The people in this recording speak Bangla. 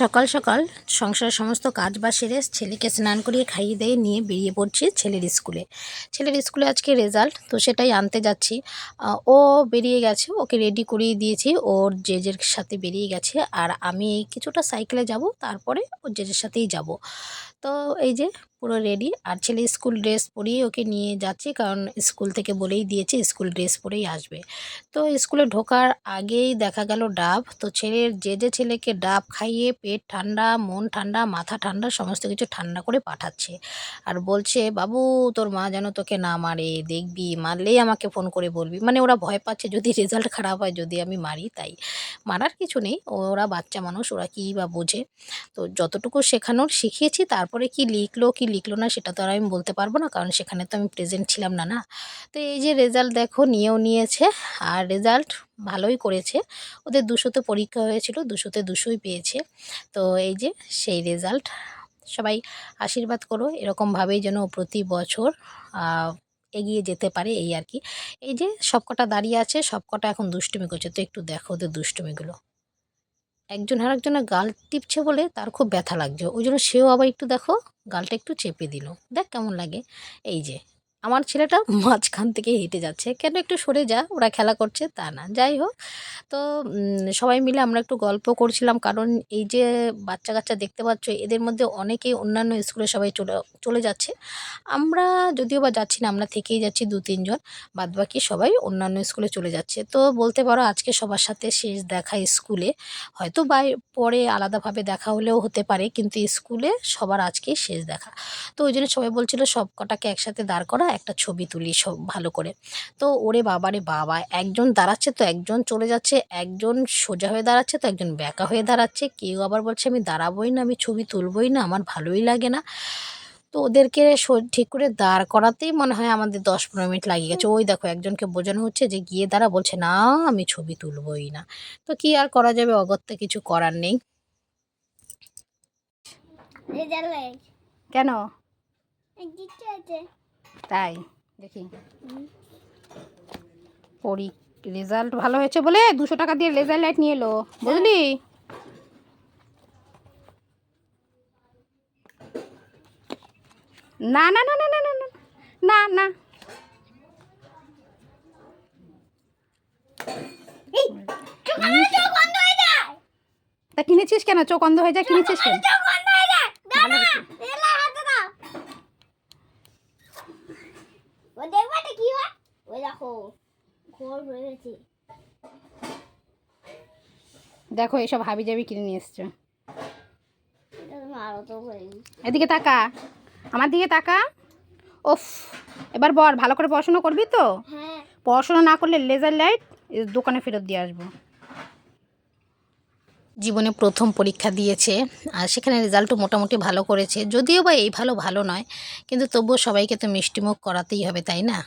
সকাল সকাল সংসারের সমস্ত কাজ বা সেরে ছেলেকে স্নান করিয়ে খাইয়ে দিয়ে নিয়ে বেরিয়ে পড়ছি ছেলের স্কুলে। ছেলের স্কুলে আজকে রেজাল্ট তো সেটাই আনতে যাচ্ছি। ও বেরিয়ে গেছে, ওকে রেডি করিয়ে দিয়েছি। ওর জেজের সাথে বেরিয়ে গেছে আর আমি কিছুটা সাইকেলে যাব, তারপরে ওর জেজের সাথেই যাব। তো এই যে পুরো রেডি আর ছেলে স্কুল ড্রেস পরিয়ে ওকে নিয়ে যাচ্ছি, কারণ স্কুল থেকে বলেই দিয়েছে স্কুল ড্রেস পরেই আসবে। তো স্কুলে ঢোকার আগেই দেখা গেল ডাব, তো ছেলের যে যে ছেলেকে ডাব খাইয়ে পেট ঠান্ডা, মন ঠান্ডা, মাথা ঠান্ডা, সমস্ত কিছু ঠান্ডা করে পাঠাচ্ছে। আর বলছে, বাবু, তোর মা যেন তোকে না মারে, দেখবি? মারলেই আমাকে ফোন করে বলবি। মানে ওরা ভয় পাচ্ছে, যদি রেজাল্ট খারাপ হয়, যদি আমি মারি, তাই। মারার কিছু নেই ওরা বাচ্চা মানুষ, ওরা কী বা বোঝে। তো যতটুকু শেখানোর শিখিয়েছি তারপরে কি লিখলো কি লিখলো না, সেটা তো আর আমি বলতে পারব না, কারণ সেখানে তো আমি প্রেজেন্ট ছিলাম না না। তো এই যে রেজাল্ট দেখো, নিয়েও নিয়েছে, আর রেজাল্ট ভালোই করেছে। ওদের দুশোতে পরীক্ষা হয়েছিল, দুশোতে দুশোই পেয়েছে। তো এই যে সেই রেজাল্ট সবাই আশীর্বাদ করো, এরকমভাবেই যেন প্রতি বছর এগিয়ে যেতে পারে এই আর কি। এই যে সবকটা দাঁড়িয়ে আছে, সবকটা এখন দুষ্টুমি করছে। তো একটু দেখো ওদের দুষ্টুমিগুলো। একজন আর একজনের গাল টিপছে বলে তার খুব ব্যথা লাগছে। ওই জন্য সেও আবার একটু দেখো, গালটা একটু চেপে দিল। দেখ কেমন লাগে। এই যে আমার ছেলেটা মাঝখান থেকে হেঁটে যাচ্ছে। কেন একটু সরে যা, ওরা খেলা করছে, তা না। যাই হোক, তো সবাই মিলে আমরা একটু গল্প করছিলাম, কারণ এই যে বাচ্চা কাচ্চা দেখতে পাচ্ছ, এদের মধ্যে অনেকেই অন্যান্য স্কুলে সবাই চলে চলে যাচ্ছে। আমরা যদিও বা যাচ্ছি না, আমরা থেকেই যাচ্ছি দু, তিনজন, বাদবাকি সবাই অন্যান্য স্কুলে চলে যাচ্ছে। তো বলতে পারো, আজকে সবার সাথে শেষ দেখা স্কুলে। হয়তো বাই পরে আলাদাভাবে দেখা হলেও হতে পারে, কিন্তু স্কুলে সবার আজকেই শেষ দেখা। তো ওই জন্য সবাই বলছিল, সব কটাকে একসাথে দাঁড় করা একটা ছবি তুলি সব ভালো করে। তো ওরে বাবারে বাবা একজন দাঁড়াচ্ছে তো একজন চলে যাচ্ছে একজন সোজা হয়ে দাঁড়াচ্ছে তো একজন ব্যাকা হয়ে দাঁড়াচ্ছে কেউ আবার বলছে আমি দাঁড়াবোই না আমি ছবি তুলবই না আমার ভালোই লাগে না। তো ওদেরকে ঠিক করে দাঁড় করাতেই মনে হয় আমাদের দশ পনেরো মিনিট লাগিয়ে গেছে। ওই দেখো একজনকে বোঝানো হচ্ছে যে গিয়ে দাঁড়া বলছে না আমি ছবি তুলবই না। তো কি আর করা যাবে অগত্যা কিছু করার নেই। কেন? তাই দেখি। পরি রেজাল্ট ভালো হয়েছে বলে দুশো টাকা দিয়ে লেজার লাইট নিয়ে এলো বুঝলি? না না না না না না না না তা কিনেছিস কেন? চোখ অন্ধ হয়ে যায় কিনেছিস কেন চোখ বন্ধ হয়ে যায় দাদা এলা হাতে দাও ও দেখবা এটা কি হয়? ওই দেখো ঘর হয়ে গেছে। দেখো এসব হাবি জাবি কিনে নিয়ে এসছো। হয়ে এদিকে তাকা। আমার দিকে তাকা। ওফ এবার বল ভালো করে পড়াশোনা করবি তো? পড়াশুনো পড়াশোনা না করলে লেজার লাইট দোকানে ফেরত দিয়ে আসব। জীবনে প্রথম পরীক্ষা দিয়েছে, আর সেখানে রেজাল্টও মোটামুটি ভালো করেছে। যদিও বা এই ভালো ভালো নয়, কিন্তু তবুও সবাইকে তো মিষ্টিমুখ করাতেই হবে, তাই না?